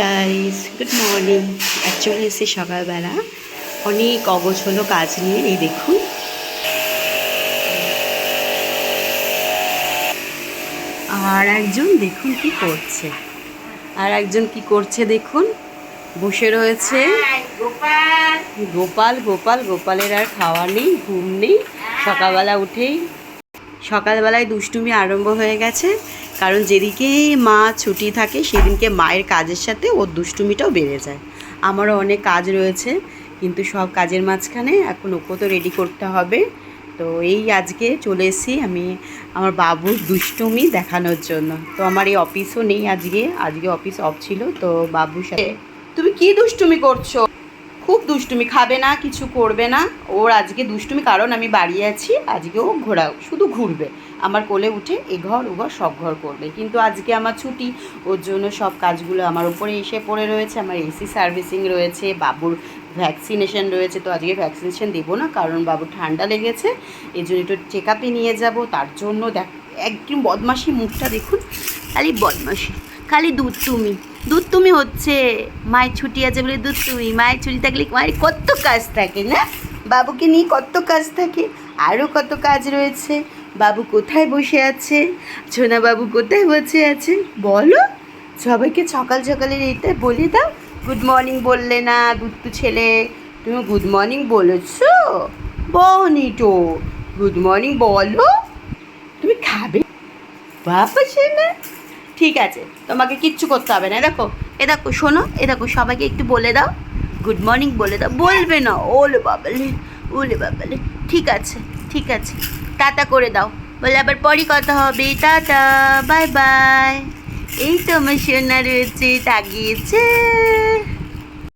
Guys good morning actually এসে সকালবেলা অনেক অগোছলো কাজ নিয়ে, এই দেখুন। আর একজন দেখুন কি করছে। আর একজন কি করছে দেখুন? বসে রয়েছে। গোপাল গোপাল, গোপালের আর খাওয়া নেই, ঘুম নেই। সকালবেলা উঠেই, সকালবেলায় দুষ্টুমি আরম্ভ হয়ে গেছে। কারণ যেদিকে মা ছুটি থাকে, সেদিনকে মায়ের কাজের সাথে ওর দুষ্টুমিটাও বেড়ে যায়। আমারও অনেক কাজ রয়েছে, কিন্তু সব কাজের মাঝখানে এখন ওকে তো রেডি করতে হবে। তো এই আজকে চলে এসেছি আমি আমার বাবুর দুষ্টুমি দেখানোর জন্য। তো আমার এই অফিসও নেই আজকে আজকে অফিস অফ ছিল। তো বাবুর সাথে তুমি কি দুষ্টুমি করছ? খুব দুষ্টুমি খাবে না, কিছু করবে না। ওর আজকে দুষ্টুমি, কারণ আমি বাড়ি আছি, আজকে ও ঘোরা, শুধু ঘুরবে। আমার কোলে উঠে এ ঘর, ও ঘর, সব ঘর করবে। কিন্তু আজকে আমার ছুটি, ওর জন্য সব কাজগুলো আমার উপরে এসে পড়ে রয়েছে। আমার এসি সার্ভিসিং রয়েছে, বাবুর ভ্যাকসিনেশন রয়েছে। তো আজকে ভ্যাকসিনেশন দেবো না, কারণ বাবুর ঠান্ডা লেগেছে। এই জন্য একটু চেক আপে নিয়ে যাব। তার জন্য দেখ, একদম বদমাসি মুখটা দেখুন। খালি বদমাসি খালি দুধ তুমি দুধ তুমি হচ্ছে মায়ের ছুটি আছে বলে দুধ তুমি, মায়ের ছুটি থাকলে মায়ের কত কাজ থাকে না? বাবুকে নিয়ে কত কাজ থাকে আরও কত কাজ রয়েছে। বাবু কোথায় বসে আছে? ছোনা বাবু কোথায় বসে আছে? বলো। সবাইকে সকাল সকালের এইটা বলে দাও। গুড মর্নিং বললে না দুধটু ছেলে। তুমি গুড মর্নিং বলেছ? বনি তো গুড মর্নিং বলো। তুমি খাবে? বাবা না ঠিক আছে, তোমাকে কিচ্ছু করতে হবে না। দেখো এ দেখো, শোনো এ দেখো, সবাইকে একটু বলে দাও। গুড মর্নিং বলে দাও। বলবে না, ওলে বাবালে ওলে বাবালে। ঠিক আছে ঠিক আছে, টাটা করে দাও। বলে আবার পরই কথা হবে। টাটা, বাই বাই। এই তো আমার সোনা রয়েছে তাগিয়েছে